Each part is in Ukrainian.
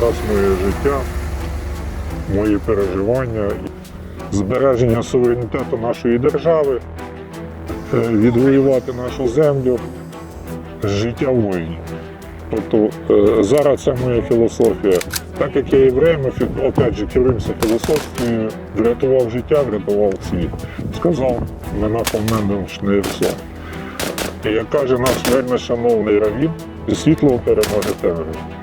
зараз моє життя, мої переживання, збереження суверенітету нашої держави, е, відвоювати нашу землю, життя воїнів. Тобто е, зараз це моя філософія. Так як я єврей, ми опять же керуємося філософією, врятував життя, врятував світ. Сказав Менахом Мендельш не все. І як каже наш вельми шановний равін, світло переможе темряву.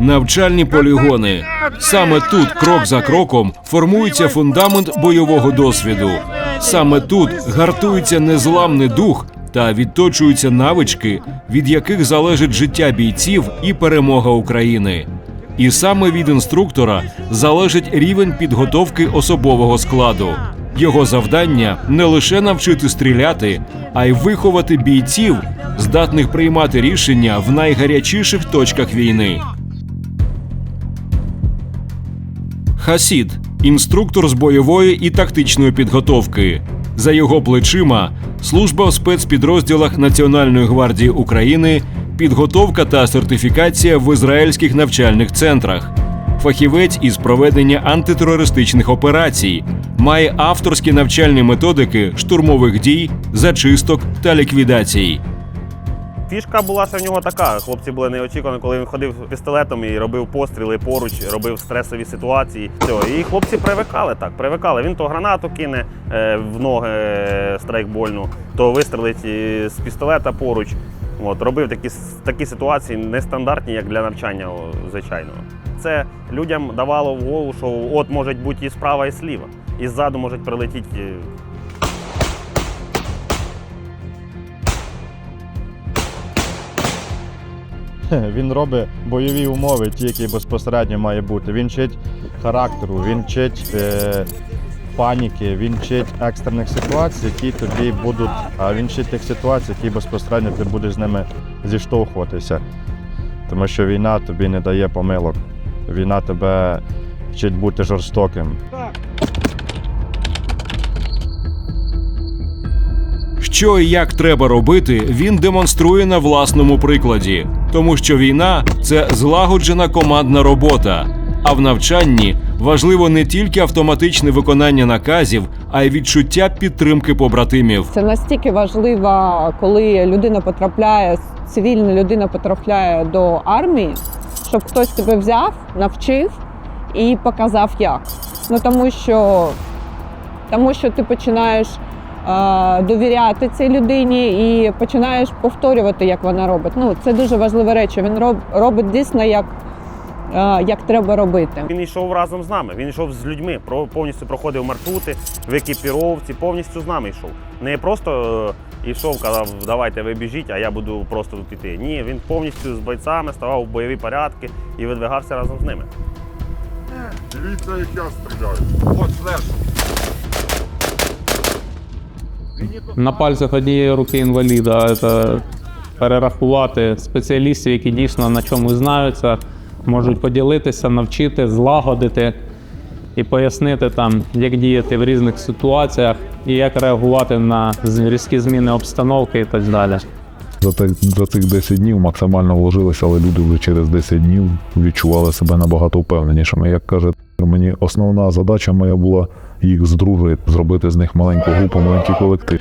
Навчальні полігони. Саме тут, крок за кроком, формується фундамент бойового досвіду. Саме тут гартується незламний дух та відточуються навички, від яких залежить життя бійців і перемога України. І саме від інструктора залежить рівень підготовки особового складу. Його завдання не лише навчити стріляти, а й виховати бійців, здатних приймати рішення в найгарячіших точках війни. Хасід інструктор з бойової і тактичної підготовки. За його плечима служба в спецпідрозділах Національної гвардії України, підготовка та сертифікація в ізраїльських навчальних центрах. Фахівець із проведення антитерористичних операцій має авторські навчальні методики штурмових дій, зачисток та ліквідацій. Фішка була ще в нього така. Хлопці були неочікувані, коли він ходив пістолетом і робив постріли поруч, робив стресові ситуації. Все. І хлопці привикали так. Привикали. Він то гранату кине е, в ноги е, страйкбольну, то вистрелить е, з пістолета поруч. От, робив такі, такі ситуації нестандартні, як для навчання звичайного. Це людям давало в голову, що от можуть бути і справа, і сліва. І ззаду можуть прилетіти Він робить бойові умови, ті, які безпосередньо має бути. Він вчить характеру, він вчить е, паніки, він вчить екстрених ситуацій, які тобі будуть. А він вчить тих ситуацій, які безпосередньо ти будеш з ними зіштовхуватися. Тому що війна тобі не дає помилок. Війна тебе вчить бути жорстоким. Що і як треба робити, він демонструє на власному прикладі, тому що війна це злагоджена командна робота. А в навчанні важливо не тільки автоматичне виконання наказів, а й відчуття підтримки побратимів. Це настільки важливо, коли людина потрапляє, цивільна людина потрапляє до армії, щоб хтось тебе взяв, навчив і показав як. Ну тому що, тому що ти починаєш довіряти цій людині і починаєш повторювати, як вона робить. Ну, це дуже важливі речі. Він робить дійсно як, як треба робити. Він йшов разом з нами. Він йшов з людьми, про- повністю проходив маршрути в екіпіровці, повністю з нами йшов. Не просто е, йшов, казав, давайте ви біжіть, а я буду просто тут іти. Ні, він повністю з бойцями ставав в бойові порядки і видвигався разом з ними. Дивіться, як я стріляю. На пальцях однієї руки інваліда. Це перерахувати спеціалістів, які дійсно на чому знаються, можуть поділитися, навчити, злагодити і пояснити там, як діяти в різних ситуаціях і як реагувати на різкі зміни обстановки і так далі. За, те, за цих 10 днів максимально вложилися, але люди вже через 10 днів відчували себе набагато впевненішими. Як каже, мені основна задача моя була їх здружити, зробити з них маленьку групу, маленький колектив.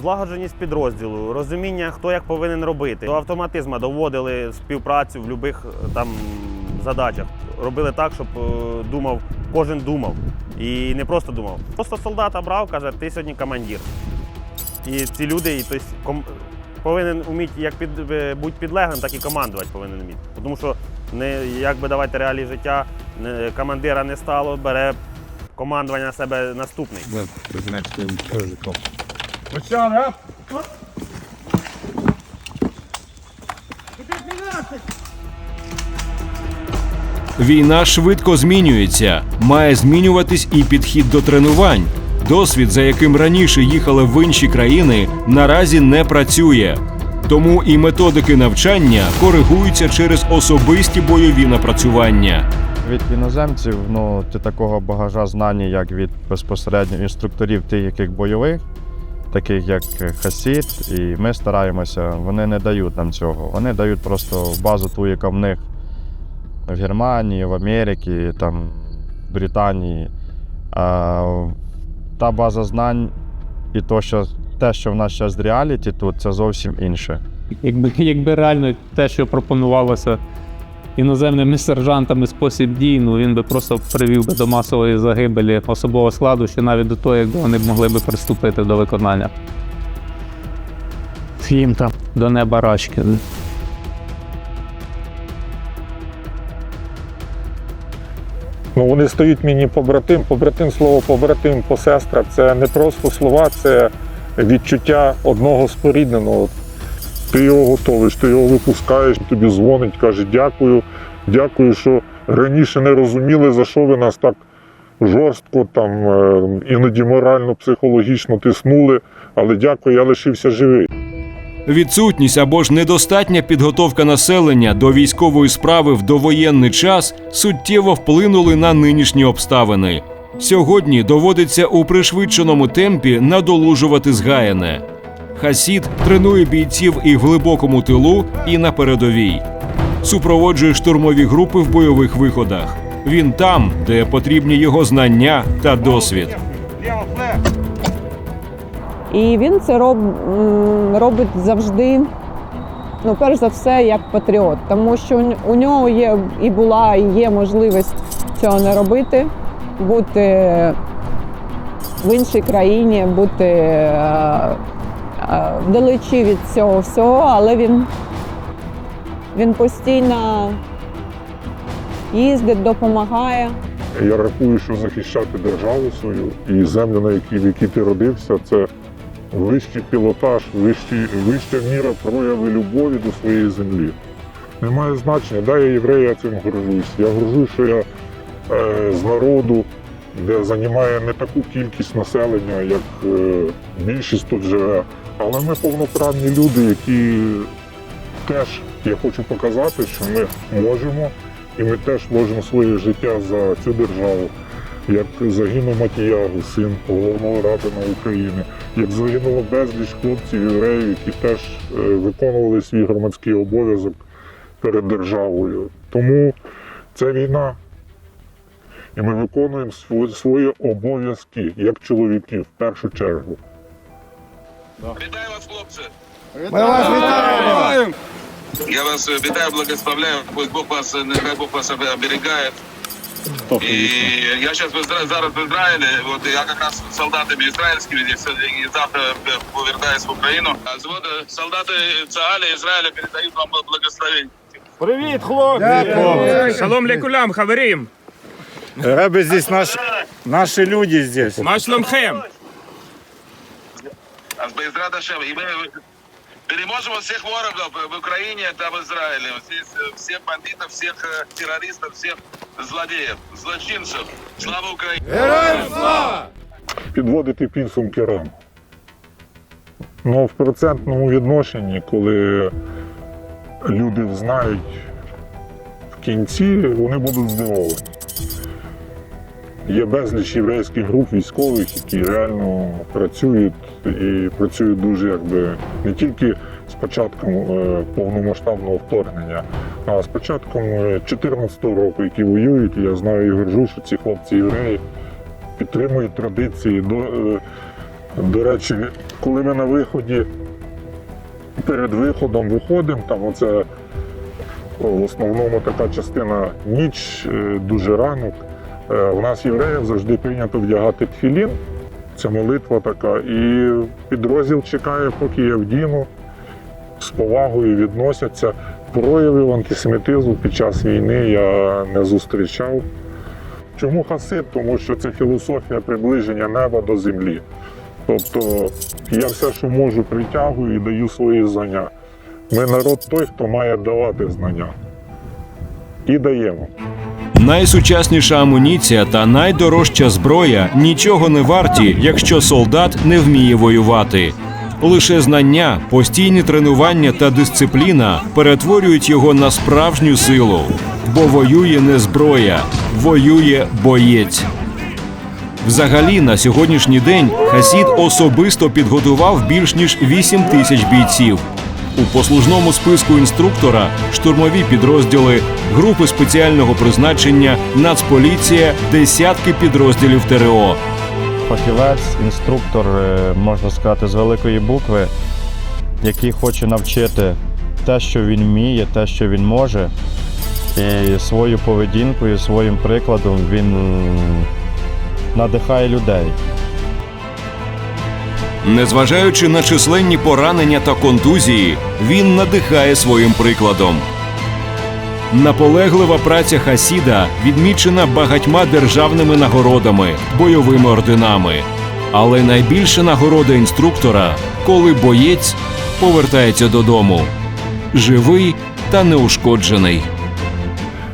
Злагодженість підрозділу, розуміння, хто як повинен робити. До автоматизму доводили співпрацю в будь-яких там задачах. Робили так, щоб е, думав, кожен думав. І не просто думав. Просто солдата брав, каже, ти сьогодні командир. І ці люди, і, тобто, ком... повинен вміти як під, е, бути підлеглим, так і командувати повинен вміти. Тому що не, як би давати реалії життя, не, командира не стало, бере командування на себе наступний. Війна швидко змінюється, має змінюватись і підхід до тренувань. Досвід, за яким раніше їхали в інші країни, наразі не працює. Тому і методики навчання коригуються через особисті бойові напрацювання. Від іноземців ну, ти такого багажа знань, як від безпосередньо інструкторів, тих, яких бойових, таких як Хасід, і ми стараємося, вони не дають нам цього. Вони дають просто базу ту, яка в них в Германії, в Америці, там, в Британії. А та база знань і то, що, те, що в нас зараз реаліті тут, це зовсім інше. Якби, якби реально те, що пропонувалося іноземними сержантами спосіб дій, ну він би просто привів би до масової загибелі особового складу, ще навіть до того, як вони могли би приступити до виконання. Їм там до неба рачки. Ну, вони стають мені побратим. Побратим, слово побратим, посестра це не просто слова, це відчуття одного спорідненого. Ти його готовиш, ти його випускаєш, тобі дзвонить, каже дякую, дякую, що раніше не розуміли, за що ви нас так жорстко, там, е, іноді морально, психологічно тиснули, але дякую, я лишився живий. Відсутність або ж недостатня підготовка населення до військової справи в довоєнний час суттєво вплинули на нинішні обставини. Сьогодні доводиться у пришвидшеному темпі надолужувати згаяне. Хасід тренує бійців і в глибокому тилу, і на передовій. Супроводжує штурмові групи в бойових виходах. Він там, де потрібні його знання та досвід. І він це роб, робить завжди, ну, перш за все, як патріот, тому що у- нього є і була, і є можливість цього не робити, бути в іншій країні, бути е, е, вдалечі від цього всього, але він, він постійно їздить, допомагає. Я рахую, що захищати державу свою і землю, на якій, в якій ти родився, це вищий пілотаж, вищий, вища міра прояви любові до своєї землі. Немає значення, да, я єврей, я цим горжусь. Я горжусь, що я е, з народу, де займає не таку кількість населення, як е, більшість тут живе. Але ми повноправні люди, які теж я хочу показати, що ми можемо і ми теж можемо своє життя за цю державу. Як загинув Матіягу, син головного ратина України, як загинуло безліч хлопців євреїв, які теж е, виконували свій громадський обов'язок перед державою. Тому це війна. І ми виконуємо свої обов'язки як чоловіки в першу чергу. Вітаю вас, хлопці! Ми вас вітаємо! Я вас е, вітаю, благословляю. Пусть Бог вас, нехай Бог вас оберігає. І я зараз в Ізра... зараз в Ізраїлі, от я якраз з солдатами ізраїльськими і завтра е, повертаюсь в Україну. А з- от, е, солдати Цагалі Ізраїля передають вам благословення. Шалом лекулям, хаверим. Рэбы здесь наш, наши люди здесь. Машломхем. А з Безрада Шем. І ми переможемо всіх ворогів в Україні та в Ізраїлі. Всі, всіх бандитів, всіх е, терористів, всіх злодіїв, злочинців. Слава Україні! підводити підсумки рано. Ну, в процентному відношенні, коли люди знають в кінці, вони будуть здивовані. Є безліч єврейських груп військових, які реально працюють і працюють дуже якби не тільки з початком е, повномасштабного вторгнення, а з початком 2014 року, які воюють. Я знаю і горжу, що ці хлопці євреї підтримують традиції. До, е, до речі, коли ми на виході, перед виходом виходимо, там оце в основному така частина ніч, е, дуже ранок. Е, У нас євреїв завжди прийнято вдягати тфілін. Це молитва така. І підрозділ чекає, поки я вдіну, з повагою відносяться. Проявів антисемітизму під час війни я не зустрічав. Чому хасид? Тому що це філософія приближення неба до землі. Тобто я все, що можу, притягую і даю свої знання. Ми народ той, хто має давати знання. І даємо. Найсучасніша амуніція та найдорожча зброя нічого не варті, якщо солдат не вміє воювати. Лише знання, постійні тренування та дисципліна перетворюють його на справжню силу. Бо воює не зброя, воює боєць. Взагалі, на сьогоднішній день Хасід особисто підготував більш ніж 8 тисяч бійців. У послужному списку інструктора штурмові підрозділи, групи спеціального призначення, Нацполіція, десятки підрозділів ТРО. Фахівець, інструктор, е, можна сказати, з великої букви, який хоче навчити те, що він вміє, те, що він може. І свою поведінкою, своїм прикладом він надихає людей. Незважаючи на численні поранення та контузії, він надихає своїм прикладом. Наполеглива праця Хасіда відмічена багатьма державними нагородами, бойовими орденами. Але найбільша нагорода інструктора, коли боєць повертається додому, живий та неушкоджений.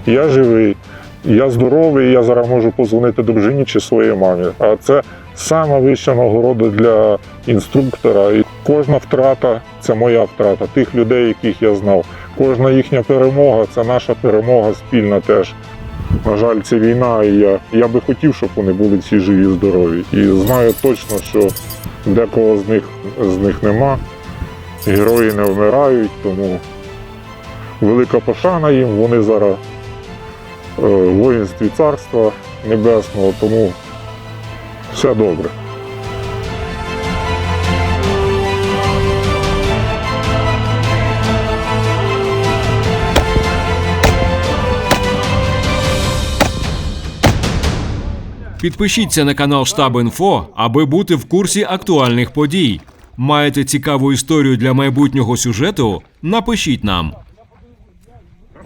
Я живий, я здоровий, я зараз можу позвонити дружині чи своїй мамі. А це сама вища нагорода для інструктора. І кожна втрата це моя втрата, тих людей, яких я знав. Кожна їхня перемога це наша перемога спільна теж. На жаль, це війна, і я, я би хотів, щоб вони були всі живі і здорові. І знаю точно, що декого з них, з них нема. Герої не вмирають, тому велика пошана їм. Вони зараз е, в воїнстві царства небесного, тому все добре. Підпишіться на канал Штаб Інфо, аби бути в курсі актуальних подій. Маєте цікаву історію для майбутнього сюжету? Напишіть нам.